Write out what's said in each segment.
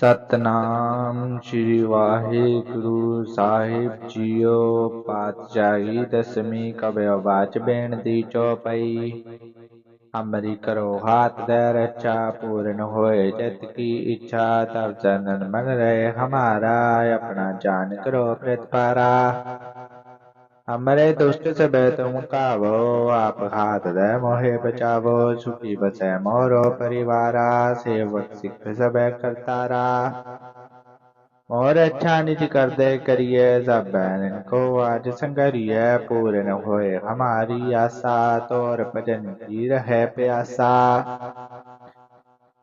ਸਤਨਾਮ ਸ੍ਰੀ ਵਾਹਿਗੁਰੂ ਸਾਹਿਬ ਜੀਓ, ਪਾਤਸ਼ਾਹੀ ਦਸਵੀਂ ਕਬਿਓ ਬਾਚ ਦੀ ਚੌਪਈ। ਅਮਰੀ ਕਰੋ, ਹਾਥ ਦੇ ਰਚਾ ਪੂਰਨ ਹੋਏ, ਜਤ ਕੀ ਇੱਛਾ ਤਬ ਜਨਨ ਮਨ ਰਹੇ, ਹਮਾਰਾ ਆਪਣਾ ਜਾਨ ਕਰੋ ਪ੍ਰਤਪਾਰਾ। ہمارے دشت سے بے بیت مقاو آپ ہاتھ دے، موہے بچاو چھپی بسے، مورو پریوارا سے وقت سکھ سب کرتا کرتارا۔ مور اچھا نج کر دے، کریے سب بہن ان کو آج سنگریے پورن ہوئے ہماری آسا۔ طور پجن کی رہے پیاسا۔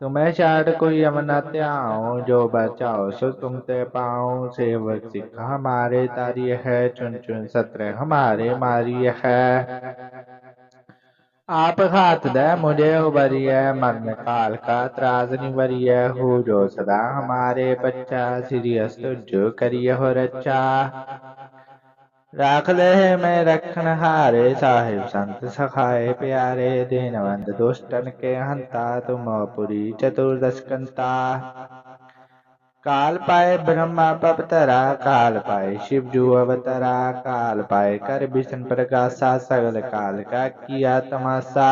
تمہیں شاید کوئی امناتے آؤں جو بچاؤ سو تم تے پاؤں سے سکھ ہمارے تاری ہے چن چن سترے ہمارے ماری ہے آپ ہاتھ دے مجھے ابری ہے مرن کال کا تراز نہیں بری ہے ہو جو صدا ہمارے بچہ سیریس تجھ کریے ہو رچہ راکھ لے میں رکھن ہارے صاحب سنت سخائے پیارے دینوند دوستن کے ہنتا تم پوری چتردش کنتا کال پائے برہما پپترا کال پائے شیو جو اوترا کال پائے کر بشن پرکاشا سگل کال کا کیا تماشا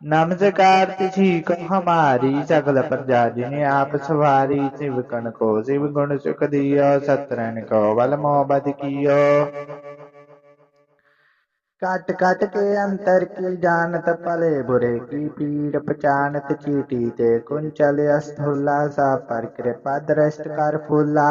نامزکار تجھی کو ہماری چگل پر جاری نے آپ سواری سیوکن کو سیوکن سکھ دیو سترین کو بل محبت کیو کٹ کٹ کے انتر کی جانت پلے برے کی پیڑ پچانت چیٹی تے کنچل استھولا سا پر کرپا درشت کر پھولا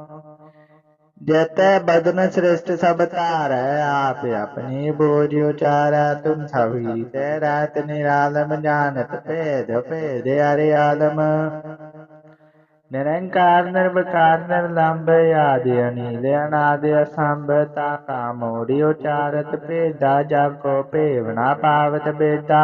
ਜਤੈ ਬਦਨ ਸ੍ਰਿਸ਼ਟ ਸਭ ਧਾਰੈ, ਆਪ ਆਪਣੀ ਬੋਝ ਉਚਾਰੈ ਤੁਮ ਸਭੀ ਤੇ ਰਾਤ ਨਿਰਾਲਮ ਜਾਣਤ ਭੇਦ ਭੇਦ ਅਰੇ ਆਲਮ। ਨਿਰੰਕਾਰ, ਨਿਰਵਕਾਰ ਨਿਰਲੰਭ ਆਦਿ ਅਨੀਲ, ਅਨਾਦਿ ਅਸੰਭ, ਤਾ ਕਾ ਮੋੜੀ ਉਚਾਰਤ ਭੇਦਾ ਜਾਗੋ ਭੇਵਨਾ ਪਾਵਤ ਬੇਦਾ।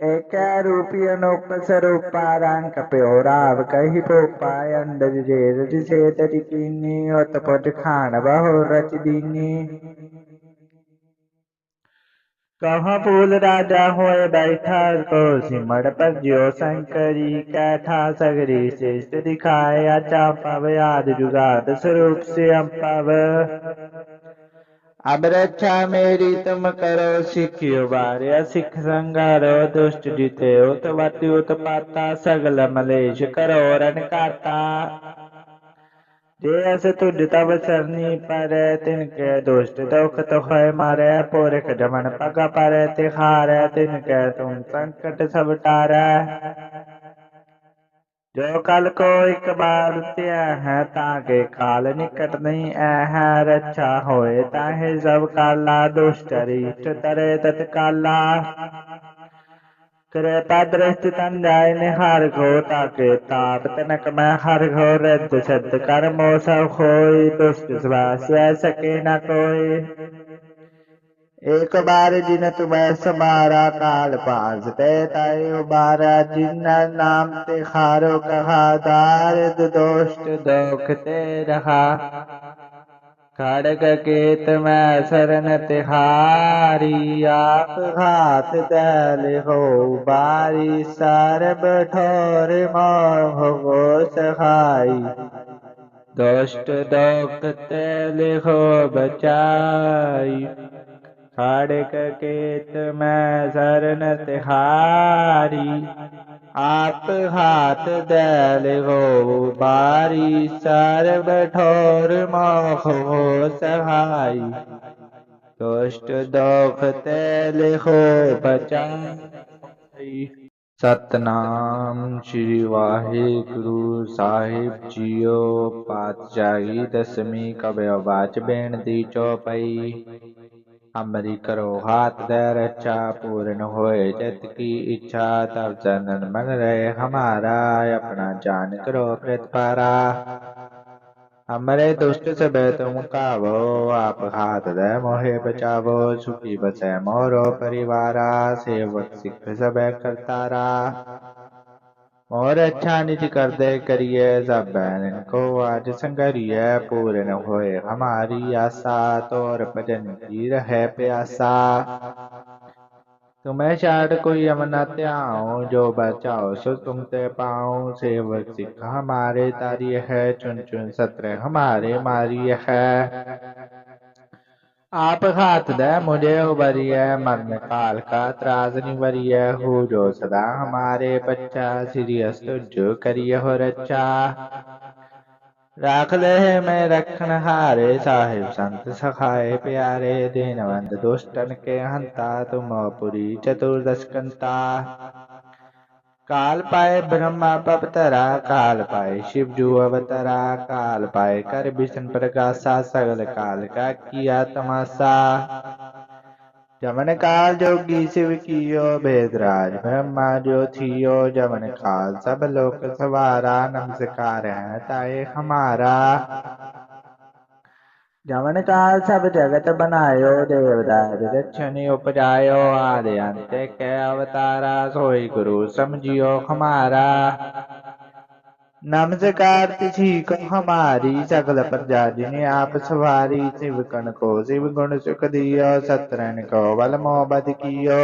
ಏಕಾರೂಪಿಯನುಪಸರುಪಾರಾಂಕಪೋರಾವಕಹಿಪೋಪಾಯಂಡಜೇರಜೇತಟಿಕೀನ್ಯೋತಪೊಟ کہاں پھول راجا ہوئے بیٹھا کو سمڑ پر جو سنکری کیٹھا سگری یاد جگاد سروپ سے اب رچا میری تم کرو سکھیو باریا سکھ سنگارو دشٹ جیتے ات وتی ات پاتا سگل ملیش کرو رن کاتا جیسے تجتا وسرنی پر تن کے دوست دکھ تو ہے مارے پورک جمن پگا پر تخار تین کے تم سنکٹ سب ٹارے ਜੋ ਕਲ ਕੋ ਇਕਬਾਲ ਤਿਆ ਹੈ ਤਾਂ ਕੇ ਕਾਲ ਨਿਕਟ ਨਹੀਂ ਐ ਹੈ ਰੱਛਾ ਹੋਏ ਤਾਂ ਹੈ ਜ਼ਬ ਕਾਲਾ ਦੁਸ਼ਟ ਤਰੇ ਤਤ ਕਾਲਾ تیرے پادرست تن جائے نہار گو تاکہ تاپ تنک میں ہر گو رد شد کر موسم خوئی دست سوا سکے نہ کوئی ایک بار جن تمہیں سمارا کال پاس پیتا تائی بارا جن نام تے خارو کہا دارد دوست دوکھتے رہا کھڑک کے تمہیں سرن تے خاری آپ خات دیل ہو باری سار بٹھور ماں ہو سخائی دوست دوکھتے لکھو بچائی ਖੜਕ ਕੇਤ ਮੈਂ ਸਰਨ ਤਿਹਾਰੀ, ਆਪ ਹਾਥ ਦੈਲ ਹੋ ਬਾਰੀ, ਸਰਬ ਠੋਰ ਮੋਖ ਹੋ ਸਹਾਈ। ਦੁਸ਼ਟ ਦੋਖ ਤੇ ਲਿਖੋ ਬਚਾਈ। ਸਤਨਾਮ ਸ੍ਰੀ ਵਾਹਿਗੁਰੂ ਸਾਹਿਬ ਜੀਓ, ਪਾਤਸ਼ਾਹੀ ਦਸਮੀ ਕਬਿਓ ਬਾਚ ਬੇਣ ਦੀ ਚੋਪਈ امری کرو ہاتھ در اچھا پورن ہوئے جت کی اچھا تب جنن من رہے ہمارا اپنا جان کرو پرت پارا ہمارے دوست سے بے تم کاو آپ ہاتھ دے موہے بچاو سکی بسے مورو پریوارا سیوک سکھ سبے کرتارا اور اچھا نج کر دے کریے سب بہن کو آج سنگریے پورن ہوئے ہماری آسا تور پجن کی رہے پیاسا۔ تمہیں شاید کوئی امن آؤں، جو بچاؤ سو تم تے پاؤں۔ سیوک سکھ ہمارے تاری ہے، چن چن ستر ہمارے ماری ہے۔ آپ ہاتھ دے مجھے ابری ہے من کال کا تراز نبری ہے ہو جو صدا ہمارے بچہ سری جو کریے ہو رچا رکھ لے میں رکھن ہارے صاحب سنت سکھائے پیارے دین بند دوستن کے ہنتا تم پوری چتردش کنتا کال پائے برہما پپترا کال پائے شیو جو اوترا کال پائے کر بشن پرکاسا سگل کال کا کیا تماسا جمن کال جوگی شیو کیو بید راج برہما جو تھیو جمن کال سب لوک سوارا نمسکار ہے تائے جمن کال سب جگت بنایو دیو داد اپجایو آدے انتے کے اوتارا سوئی گرو سمجھیو ہمارا نمسکار تھی کو ہماری سکل پرجا جنہیں آپ سواری شیو کو شیو گن سکھ سترن کو بل محبت کیو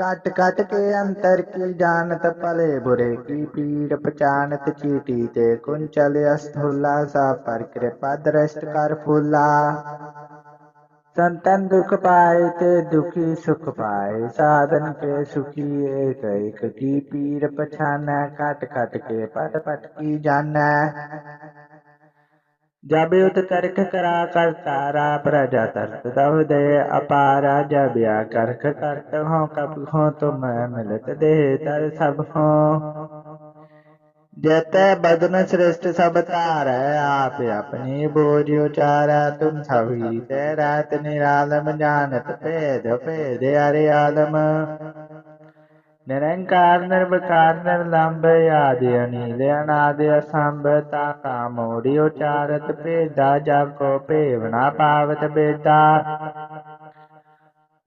کٹ کٹ کے انتر کی جانت پلے برے کی پیڑ پچانت چیٹی تے کنچل استھولا سا پر کرپا درشت کر پھولا سنتن دکھ پائے تے دکھی سکھ پائے سادن کے سکھی ایک ایک کی پیر پچھانا کٹ کٹ کے پٹ پٹ کی جانا جب یت کرا کر تارا پرجا ترت دو دے اپارا جب یا کرک کرت ہوں کب ہوں تم ملت دے تر سب ہوں جیتے بدن سرشت سب تار ہے آپ اپنی بوجھ اچارا تم سبھی تیرات نرالم جانت નિરંકાર નિર્વિકાર નિર્લંબ આદિ અનિલેણ આદિ અસંભતા કામોડી ઉચારત ભેદા જાકો પેવના પાવત ભેદા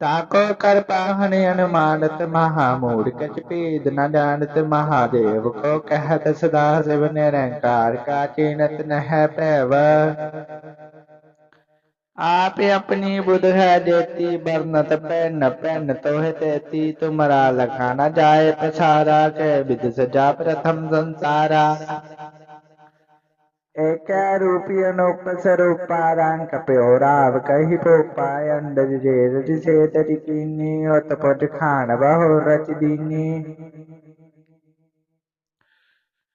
ਤਾਕੋ ਕਰ ਪਾਹਣ ਅਨੁਮਾਨਤ, ਮਹਾ ਮੂੜ ਕਚ ਭੇਦ ਨ ਜਾਣਤ, ਮਹਾਦੇਵ ਕੋ ਕਹਿਤ, ਸਦਾ ਸਿਵ ਨਿਰੰਕਾਰ, ਕਾ ਚੀਨਤ ਨਹਿ ਭੈਵ। آپ اپنی بدھ ہے دیتی برنت پین پین تو ہے تیتی تمہارا لکھانا جائے پسارا کے بدھ سجا پرتھم سنسارا ایک روپی انوپ سروپا رنگ پیوراو کہی پوپا اندر جیر جسے ترکینی ات پٹ کھان بہو رچ دینی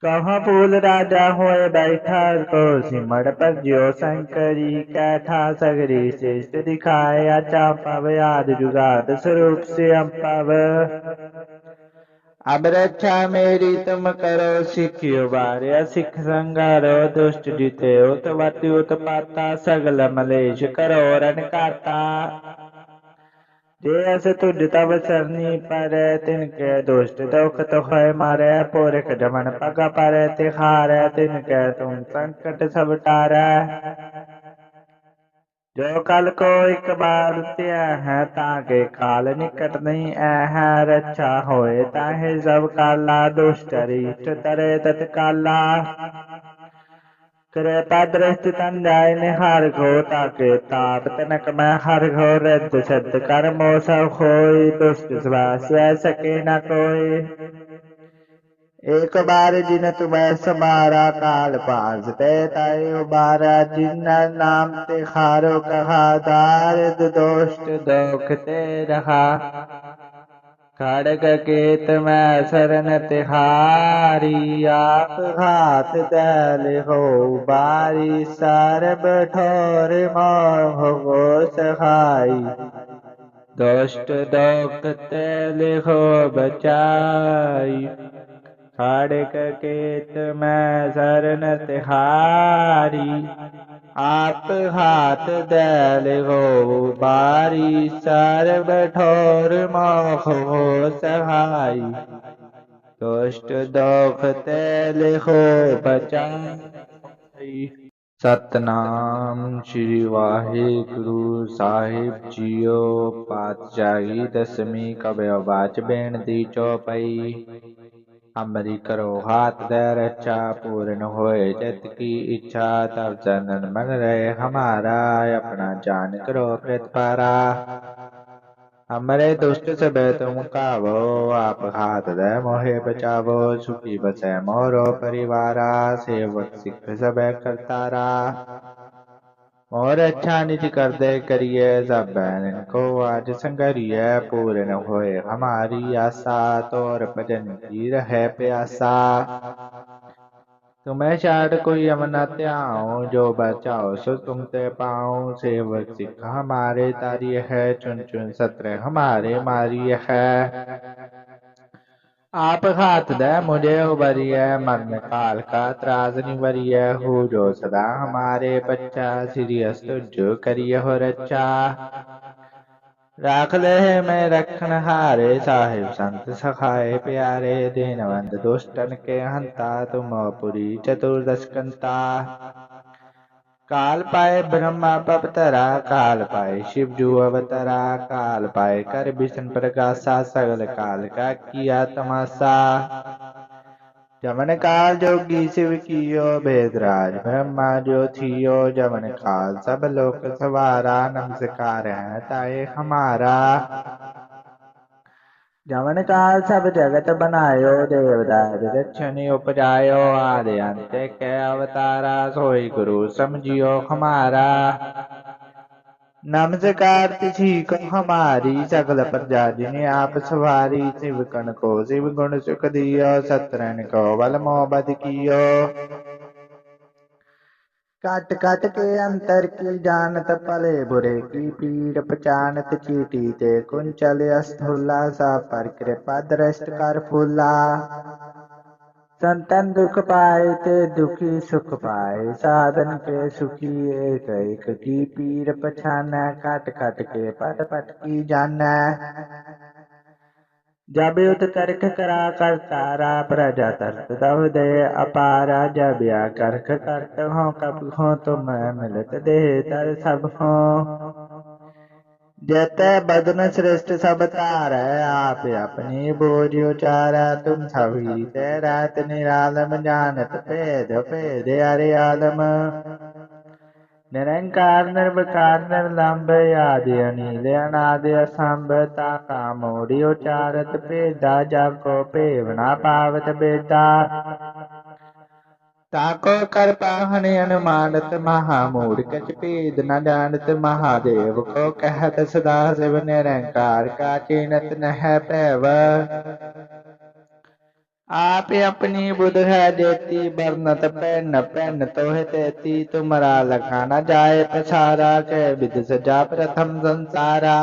کہاں پھول راجا ہوئے بیٹھا کو سمڑ پر جو سنکری کیٹھا سگری سیشت دکھائے اچا پو یاد جگاد سروپ سے امپو اب رچھا میری تم کرو سکھیو باریا سکھ سنگارو دشت جیتے ات وتی ات پاتا سگل ملیش کرو رن کاتا جیس تجھ تب سرنی پر تن کے دشت دکھ تو ہے مارے پورک جمن پگا پر تخار تن کے تم سنکٹ سب ٹارے جو کل کو ایک بار تیا ہے تاکہ کال نکٹ نہیں اے ہے رچھا ہوئے تاہے سب کالا دوشتریشت ترے تت کالا کرے پادرشت تن جائے نہار گھو تاکہ تاپ تنک میں ہر گھو رد شد کر موسا خوئی دوشت سباس وے سکے نہ کوئی۔ ایک بار جن تمہیں سمارا کال پاس تے تائے ابارا جن نام تے خارو کہا، دارد دوشت دوکھتے رہا۔ کھڑک کیت میں سرن تہاری آپ ہاتھ دل ہو باری سر بٹھور موہ ہو سخائی دوشت دوکھتے لکھو بچائی کھڑک کیت میں سرن تہاری آپ ਆਪ ਹਾਥ ਦੇ ਲਿਵੋ ਬਾਰੀ ਸਰਬ ਠੋਰ ਮੋਖੋ ਸਹਾਈ। ਦੁਸ਼ਟ ਦੋਖ ਤੇ ਲਿਖੋ ਬਚਾਈ। ਸਤਨਾਮ ਸ੍ਰੀ ਵਾਹਿਗੁਰੂ ਸਾਹਿਬ ਜੀਓ, ਪਾਤਸ਼ਾਹੀ ਦਸਮੀ ਕਬਿਓ ਬਾਚ ਬੇਣ ਦੀ ਚੋਪਈ امری کرو ہاتھ در اچھا پورن ہوئے جت کی اچھا تب چندن من رہے ہمارا اپنا جان کرو کرت پارا ہمارے دوست سے بے تم کا وہ آپ ہاتھ دے موہے بچاو سکی بسے مورو پریوارا سیوک سکھ سبے کرتارا اور اچھا نج کردے کریے زبان کو آج سنگریے پورن ہوئے ہماری آسا طور بجن کی رہے پیاسا تمہیں شاید کوئی امنت آؤں جو بچاؤ سو تم تے پاؤں سیوک سکھ ہمارے تاری ہے چن چن ستر ہمارے ماری ہے آپ خات دے مجھے ابری ہے مرن کال کا تراز نہیں بری ہے ہو جو صدا ہمارے بچہ سیریس جو کریے ہو رچا راکھ لے میں رکھن ہارے صاحب سنت سخائے پیارے دینوند دوستن کے ہنتا تم پوری چتور دسکنتا کا پائے برم پا کال پائے کال پائے کر بھی پرکاشا سگل کا کیا تماشا جمن کال جو شیو کیو بہد راج برہما جو جمن کال سب لوک سوارا نمسکار تای ہمارا جمن کا سب جگت بناؤ دیوار اوتارا سوئی گرو سمجھیو ہمارا نمسکار تھی کم ہماری سگل پرجا جی آپ سواری شکو شیو گن سکھ دیو سترن کو بل موبت کی کٹ کٹ کے انتر کی جانت پلے برے کی پیڑ پچانت چیٹی تے کنچل استھلا سا پر کرپا درشت کر فلا سنتن دکھ پائے تے دکھی سکھ پائے سادن کے سکھی ایک ایک کی پیر پچھانا کٹ کٹ کے پٹ پٹ کی جانا جب ترک کرا کر تارا اپارا جب یا کر سب ہوتے بدن سیشٹ سب تارا آپ اپنی بوجھ اچارا تم سبھی تیر نرالم جانت پید پید دے ارے آلم ਨਿਰੰਕਾਰ, ਨਿਰਵਕਾਰ ਨਿਰਲੰਭ ਆਦਿ ਅਨੀਲ ਅਨਾਦਿ ਅਸੰਭ, ਤਾ ਕਾ ਮੋੜੀ ਉਚਾਰਤ ਭੇਦਾ ਜਗ ਕੋ ਭੇਵਣਾ ਪਾਵਤ ਬੇਤਾ ਤਾਕੋ ਕਰ ਪਾਹਨ ਅਨੁਮਾਨਤ, ਮਹਾ ਮੂਰਖ ਚਪੇਦ ਨ ਜਾਣਤ, ਮਹਾਦੇਵ ਕੋ ਕਹਿਤ, ਸਦਾ ਸਿਵ ਨਿਰੰਕਾਰ, ਕਾ ਚੇਨਤ ਨਹਿ ਭੈਵ। ਆਪੇ ਆਪਣੀ ਬੁਧ ਹੈ ਦੇਤੀ ਬਰਨਤ ਪੈਨ ਪੈਨ ਤੋਹਿ ਤੇਤੀ ਤੁਮਰਾ ਲਖਾ ਨਾ ਜਾਏ ਪਛਾਰਾ ਕੈ ਵਿਦ ਸਜਾ ਪ੍ਰਥਮ ਸੰਸਾਰਾ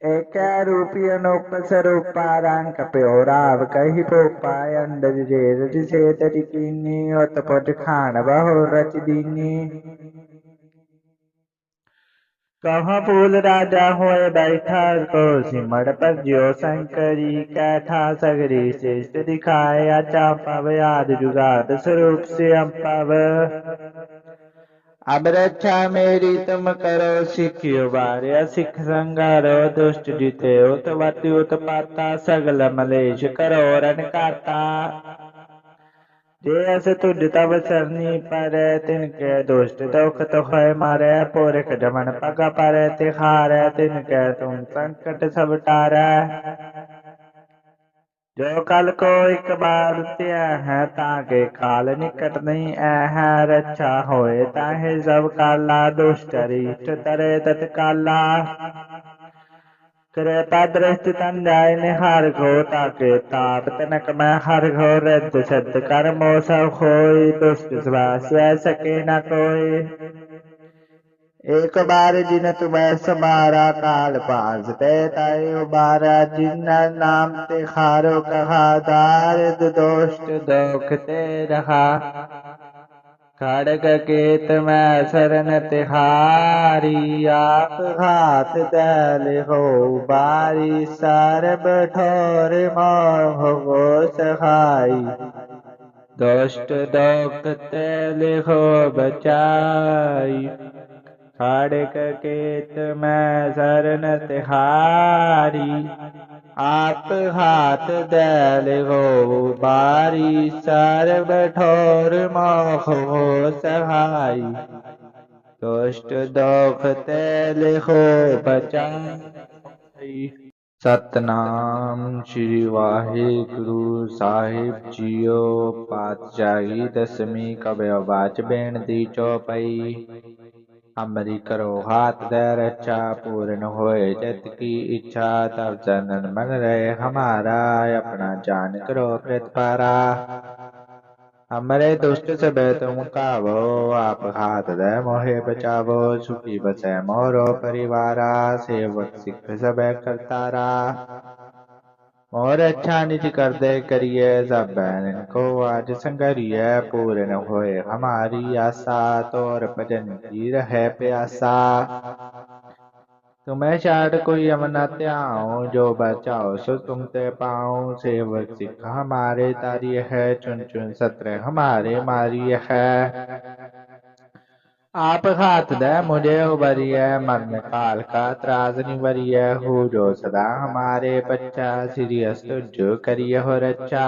ඒකෑ රූපියන උපසරූපාරං කපයෝරාව කහි පෝපායන්ඩ ජේරටි සේතටිකින්නේ ඔත පොට කාණබහෝ රචිදින්නේ کہاں پھول راجا ہوئے بیٹھا تو سمر پر جو سنکری کیٹھا سگری شیشت دکھایا چاپب یاد جگاد سروپ سے امپب اب رچا میری تم کرو سکھیو باریا سکھ سنگارو دوست جیتے اتواتی اتپاتا سگل ملیش کرو رنکاتا ਜੇ ਐਸੇ ਤੂੰ ਦਿੱਤਾ ਬਸਰਨੀ ਪਰ ਤਿਨ ਕੇ ਦੁਸ਼ਟ ਦੁਖ ਤੋਹੇ ਮਾਰੇ ਪੁਰਖ ਜਮਨ ਪਗਾ ਪਰ ਤੇ ਹਾਰੇ, ਤਿਨ ਕੇ ਤੂੰ ਸੰਕਟ ਸਭ ਟਾਰੈ। ਜੋ ਕਲ ਕੋ ਇੱਕ ਬਾਰ ਤਿਆ ਹੈ, ਤਾਂ ਕੇ ਕਾਲ ਨਿਕਟ ਨਹੀਂ ਐ, ਹੈ ਰੱਛਾ ਹੋਏ ਤਾਂ ਹੈ ਸਭ ਕਾਲਾ, ਦੁਸ਼ਟ ਰਿਸ਼ਟ ਤਰੇ ਤਤ ਕਾਲਾ ದ್ರಷ್ಟಿತಂದ ಹರ್ಘೋತಾಕೆ ತಾಪತನಕಮ ಹರ್ಘೋ ರದ್ದು ಸದ್ ಕರ್ಮೋ ಸೋಯಿ ದುಷ್ವಾಸ್ಯ ಸಕೆ ನ ಕೋಯಿ ایک بار جن تمہیں سمارا کال پاس پہ تائی بارا جن نام تے خارو کہا دار دوست دوکھتے رہا کھڑک کیت میں سرن تہاری آپ ہاتھ دل ہو باری سار بٹھور موہ گو سخائی دوشت دوکھتے لکھو بچائی کھڑک کیت میں سرن تہاری آپ ਆਪ ਹਾਥ ਦੈਲ ਹੋ ਬਾਰੀ ਸਰਬ ਠੋਰ ਮੋਖੋ ਸਹਾਈ। ਦੁਸ਼ਟ ਦੋਖ ਤੈਲ ਹੋ ਬਚਾਈ। ਸਤਨਾਮ ਸ੍ਰੀ ਵਾਹਿਗੁਰੂ ਸਾਹਿਬ ਜੀਓ, ਪਾਤਸ਼ਾਹੀ ਦਸਮੀ ਕਬਿਓ ਬਾਚ ਬੇਣ ਦੀ ਚੋਪਈ ہماری کرو ہاتھ دے رچا پورن ہوئے جت کی اچھا تب جنن من رہے ہمارا اپنا جان کرو پرت پارا ہمارے دشت سے بے تم کاو آپ ہاتھ دے موہے بچاو سکھی بسے مورو پریوارا سیوک سکھ سب کرتارا اور اچھا نج کر دے کریے سب کو آج سنگریے، پورن ہوئے ہماری آسا توڑ پجن کی رہے پیاسا۔ تمہیں شاید کوئی امنا تیاؤں جو بچاؤ سو تم تے پاؤں سیوک سکھ ہمارے تاری ہے، چن چن ستر ہمارے ماری ہے۔ آپ ہاتھ دے مجھے ابری ہے مرن کال کا تراز نبری ہے ہو جو صدا ہمارے بچہ سری جو کریے ہو رچا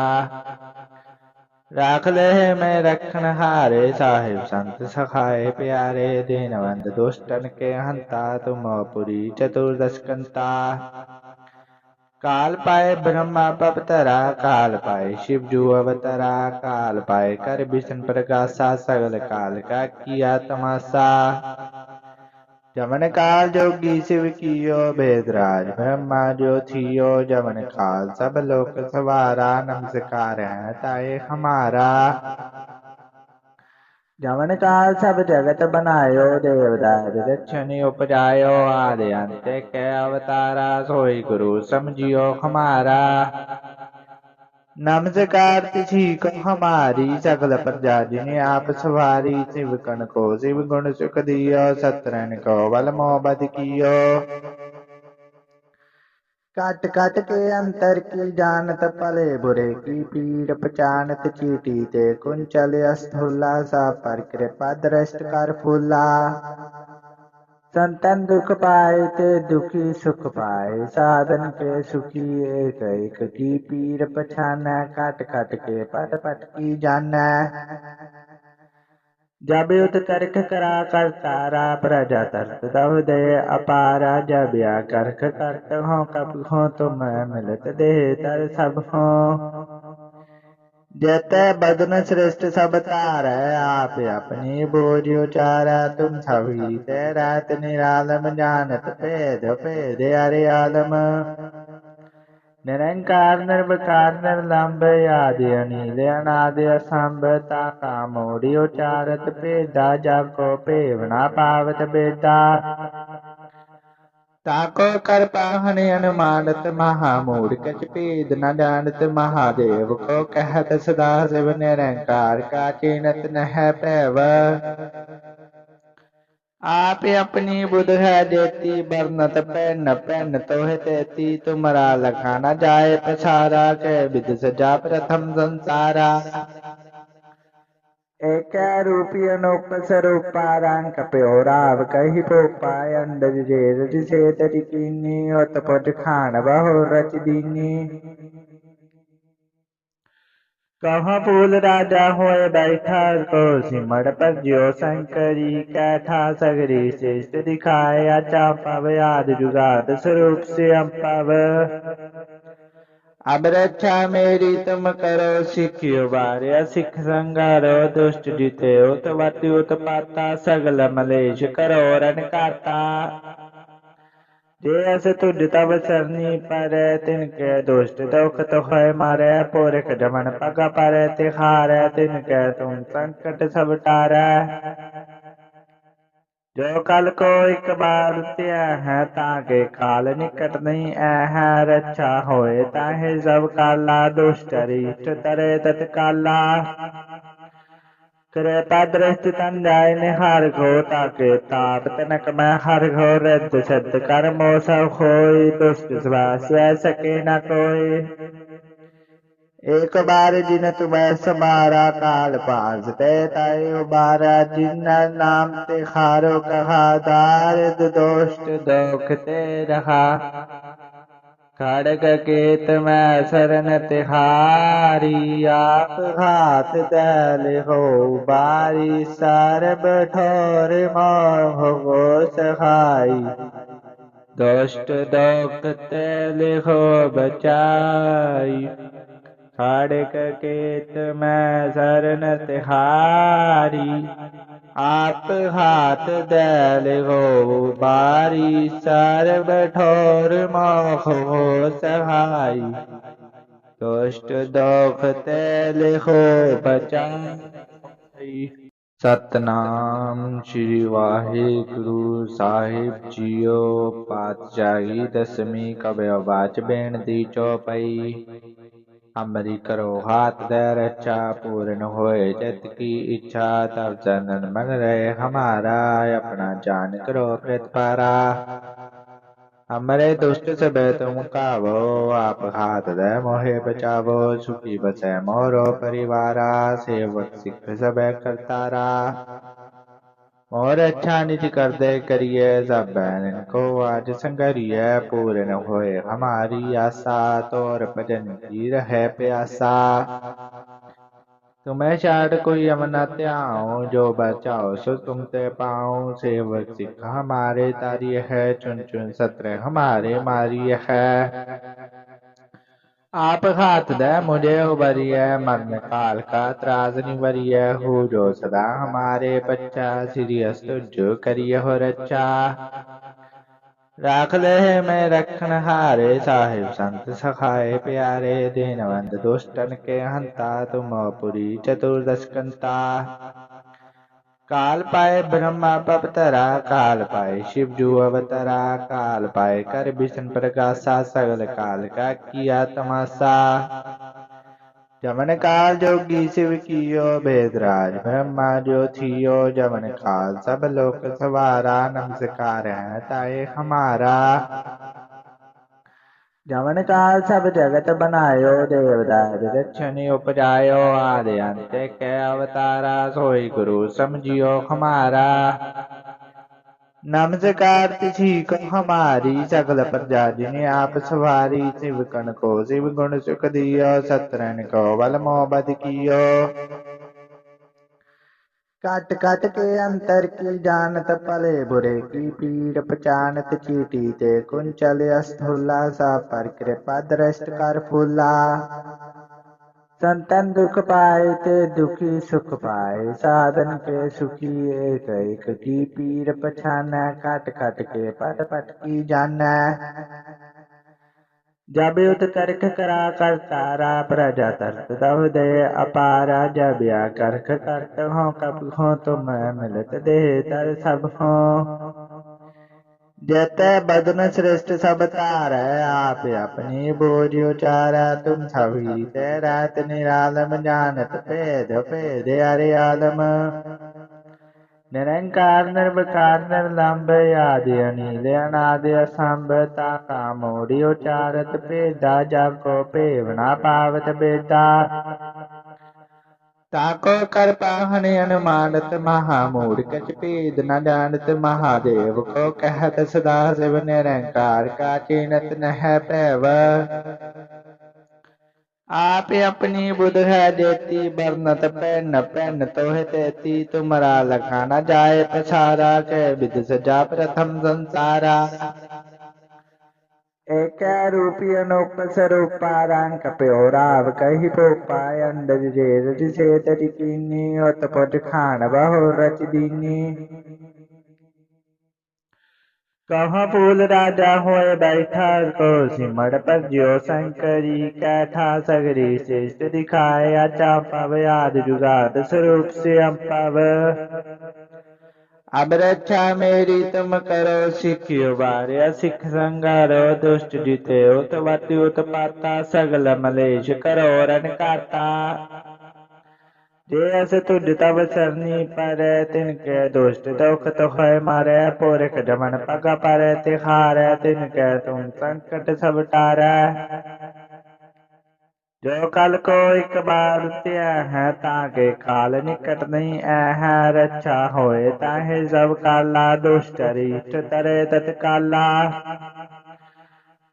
راکھ لے میں رکھن ہارے صاحب سنت سخائے پیارے دینوند دوستن کے ہنتا تم پوری چتردش کنتا کال پائے برہما پپترا کال پائے شیو جو اوترا کال پائے کر بشن پرکاسا سگل کال کا کیا تماسا جمن کال جوگی شیو کیو بید راج برہما جو تھیو جمن کال سب لوک سوارا نمسکار ہے تائے ہمارا جمن کال سب جگت بنایو دیو داد رچنی اپجایو آدی انت کے اوتارا سوئی گرو سمجھیو ہمارا نمسکار تجھی کو ہماری سکل پرجا جنہیں آپ سواری شیو کو شیو گن سترن کو بل محبت کیو کٹ کٹ کے انتر کی جانت پلے برے کی پیڑ پچانت چیٹی تے کنچل استھولا سا پر کرپا درشت کر پھولا سنتن دکھ پائے تے دکھی سکھ پائے سادن کے سکھی ایک ایک کی پیر پچھانا کٹ کٹ کے پٹ پٹ کی جانا جب یدھ کرک کرا کر تارا پرجا ترت دہ دے اپارا جب کرک کرت ہوں کب ہوں تم ملت دے تر سب ہوں جت بدن سرشٹ سب تار آپ اپنی بوجھ اچارا تم سبھی تے رات نرالم جانت پید پید ارے عالم નિરંકાર નિર્વિકાર નિર્લંબ આદિ અનિલ અનાદિ અસંભતા કામોડી ઉચારત ભેદા જાકો પેવના પાવત ભેદા ਤਾਕੋ ਕਰ ਪਾਹਣੇ ਅਨੁਮਾਨਤ, ਮਹਾ ਮੂੜ ਕਛ ਭੇਦ ਨ ਜਾਣਤ, ਮਹਾਦੇਵ ਕੋ ਕਹਿਤ, ਸਦਾ ਸਿਵ ਨਿਰੰਕਾਰ, ਕਾ ਚੀਨਤ ਨਹਿ ਭੈਵ। آپ اپنی بدھ ہے دیتی، برنت پہن پہن تو تیتی تمہارا لکھانا جائے پچھارا کے بدھ سجا پرتھم سنسارا۔ ایک روپی انوپ سروپا رنگ پیوراو کہی پوپا۔ اندر جیر جسے تری کینی ات پٹ کھان بہو رچ دینی۔ کہاں پھول راجا ہوئے بیٹھا تو سمڑ پر جو سنکری کہتا سگری شیش دکھایا چاپب یاد جگاد سروپ سے امپب اب رچا میری تم کرو سکھیو باریا سکھ سنگارو دوست جیتے اتوتی اتپاتا سگل ملیش کرو رنکاتا ජයසතු දිතවසරණී පරතින් කේ දුෂ්ට දුක්ඛත හොය මාරය පෝරක ජමන පග පරති හාරතින් කේ තුම් සංකට සබ ටාරය جو کل کو ایک بار طے ہے تاکہ کال نکٹ نہیں اے ہے رچا ہوئے تاہ زب کالا دوست ریشت ترے تتکالا کرتا درست تندائی نہار گھو تاکہ تاپ تنک میں ہر گھو رد شد کر موسم خوئی دوست سواس سوے سکینہ کوئی ایک بار جن تمہیں سمارا کال پاس پہ تائی ابارا جن نام تے خارو کہا دارد دوست دوکھتے رہا۔ کھڑک کے تمہیں سرن تہاری آپ ہاتھ دل ہو باری سار بٹھور موہ ہو سخائی دوشت دوکھتے لکھو بچائی خڑک کیت میں سرن تہاری ਆਪ ਹਾਥ ਦੈਲ ਹੋ ਬਾਰੀ, ਸਰਬ ਠੋਰ ਮੋਹ ਸਹਾਈ। ਦੁਸ਼ਟ ਦੋਖ ਤੈਲ ਹੋ ਬਚਾਈ। ਸਤਨਾਮ ਸ੍ਰੀ ਵਾਹਿਗੁਰੂ ਸਾਹਿਬ ਜੀਓ, ਪਾਤਸ਼ਾਹੀ ਦਸਮੀ ਕਬਿਓ ਬਾਚ ਬੇਣ ਦੀ ਚੋਪਈ عملی کرو ہاتھ در اچھا پورن ہوئے جت کی اچھا تب جنن من رہے ہمارا اپنا جان کرو پرت پارا ہمارے دشت سے بے تم کاو آپ ہاتھ دے موہے بچاو سکی بسے مورو پریوارا سیوک سکھ سبے کرتارا اور اچھا نج کردے کریے زبین کو آج سنگریے پورن ہوئے ہماری آسا، تو بجن کی رہے پیاسا۔ تمہیں شاٹ کوئی امنا آؤں جو بچاؤ سو تم تے پاؤں۔ سیوک سکھ ہمارے تاری ہے، چن چن ستر ہمارے ماری ہے۔ آپ خات دے مجھے ابری ہے مرن کال کا ترازنی بری ہے ہو جو صدا ہمارے بچہ سیریس جو کری ہو رچا راکھ لے میں رکھن ہارے صاحب سنت سخائے پیارے دینوند دوستن کے ہنتا تم پوری چطور دسکنتا کال پائے برم پا کال پائے شیو ابترا کال پائے کر بھی پرکاشا سگل کا کیا تماشا جمن کا جو شیو کیو بےد راج برہم جو جمن کال سب لوک سوارا نمسکار ہیں تاٮٔے ہمارا جمن کا سب جگت بناؤ دیوار اوتارا سوئے گرو سمجھو ہمارا نمسکار کو ہماری سگل پرجا جی نے آپ سواری شن کو شک دیا ستر کو بل موبت کی کٹ کٹ کے انتر کی جانت پلے برے کی پیڑ پچانت چیٹی تے کنچل استھولا سا پر کرپا درشت کر پھولا سنتن دکھ پائے تے دکھی سکھ پائے سادن کے سکھی ایک ایک کی پیر پچھانا کٹ کٹ کے پٹ پٹ کی جانا جب کرک کرا کر تارا اپارا جب یا کرک دے تر سب تارا آپ اپنی بوجھ اچارا تم سبھی تیر نرالم جانت پید پید دے ارے آلم නිරංකාර නිර්විකාර නිර්ලම්භය ආදී අනිලය අනාදී අසම්බතා කාමෝඩියෝ චාරත පේදා ජක්කෝ පේවනා පාවත බේතා තාකෝ කරපාහන යන මානත මහා මූර්ක චපේද නඩානත මහා දේව කෝ කහත සදා සෙව නිරංකාර කාචීනත නැහැ පැව آپ اپنی بدھا دیتی برنت پین پین توہ تیتی تمرا لکھانا جائے پچھارا کہ بدھ سجا پرتھم سنسارا ఏకారూపియను پوپا కహి పోపాయండజే రజసే తరికిని ఒత్తపొటి ఖాణ బహో రచి దీన్ని کہاں پھول راجا ہوئے بیٹھا تو سمڑ پر جو شنکری کیٹھا سگری سشت دکھائے اچھا چاپب یاد جگاد سروپ سے امپب اب رچا میری تم کرو سکھیو باریا سکھ سنگارو دوست جیتے اتواتی اتپاتا سگل ملیش کرو رنکاتا ದೇಶತು ದಿತಾವಸರ್ನಿ ಪರತೆ ಕೆ ದುಷ್ಟ ದೌಖತ ಹೊಯ ಮಾರೆ ಪೋರಕ ಜಮನ ಪಗ ಪರತೆ ಹಾರೆ ತಿನ್ ಕೆ ತುಮ್ ಸಂಕಟ ಸಬ್ ಟಾರೆ جو کل کو ایک بار تیا ہے، تاکہ کال نکٹ نہیں ہے رچا ہوئے تاہے زب کالا دوشٹری ترے تتکالا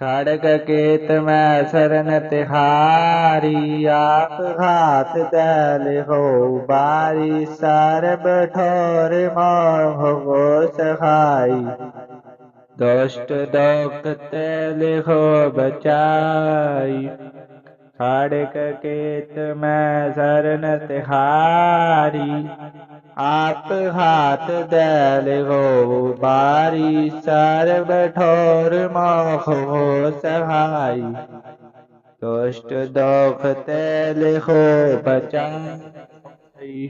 ਖੜਗ ਕੇਤ ਮੈਂ ਸਰਨ ਤਿਹਾਰੀ, ਆਪ ਹਾਥ ਦਲ ਹੋ ਬਾਰੀ, ਸਰਬ ਠੋਰ ਮੋਹ ਹੋ ਸਹਾਈ। ਦੁਸ਼ਟ ਦੋਖ ਤੇ ਲਿਖੋ ਬਚਾਈ। ਖੜਗ ਕੇਤ ਮੈਂ ਸਰਨ ਤਿਹਾਰੀ آپ ہاتھ دل ہو باری سر بٹھور موخ ہو سہائی کشت دوخ تیل ہو بچائی